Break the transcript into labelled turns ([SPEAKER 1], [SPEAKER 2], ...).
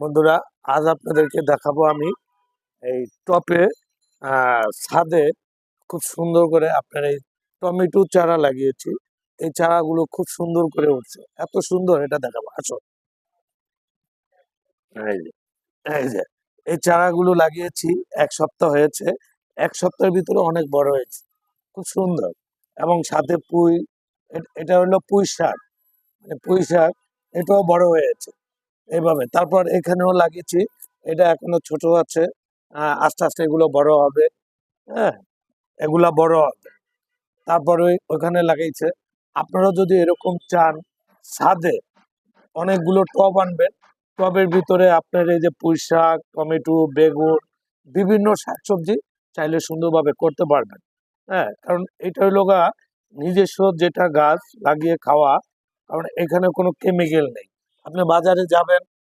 [SPEAKER 1] বন্ধুরা, আজ আপনাদেরকে দেখাবো আমি এই টপে ছাদে খুব সুন্দর করে আপনার এই টমেটো চারা লাগিয়েছি। এই চারাগুলো খুব সুন্দর করে উঠছে। এত সুন্দর এটা দেখাবো, আসো। এই যে, এই চারাগুলো লাগিয়েছি, এক সপ্তাহ হয়েছে। এক সপ্তাহের ভিতরে অনেক বড় হয়েছে। খুব সুন্দর। এবং সাথে পুঁই এটা হলো পুঁই শাক। মানে পুঁই শাক, এটাও বড় হয়েছে। এইভাবে তারপর এখানেও লাগিয়েছি। এটা এখনও ছোট আছে। আস্তে আস্তে এগুলো বড় হবে। হ্যাঁ এগুলা বড় হবে। তারপরে ওখানে লাগাইছে আপনারা যদি এরকম চান ছাদে অনেকগুলো টব আনবেন। টবের ভিতরে আপনার এই যে পুঁই শাক, টমেটো, বেগুন, বিভিন্ন শাকসবজি চাইলে সুন্দরভাবে করতে পারবেন। হ্যাঁ কারণ এটা হলো গা নিজস্ব যেটা গাছ লাগিয়ে খাওয়া। কারণ এখানে কোনো কেমিক্যাল নেই। আপনি বাজারে যাবেন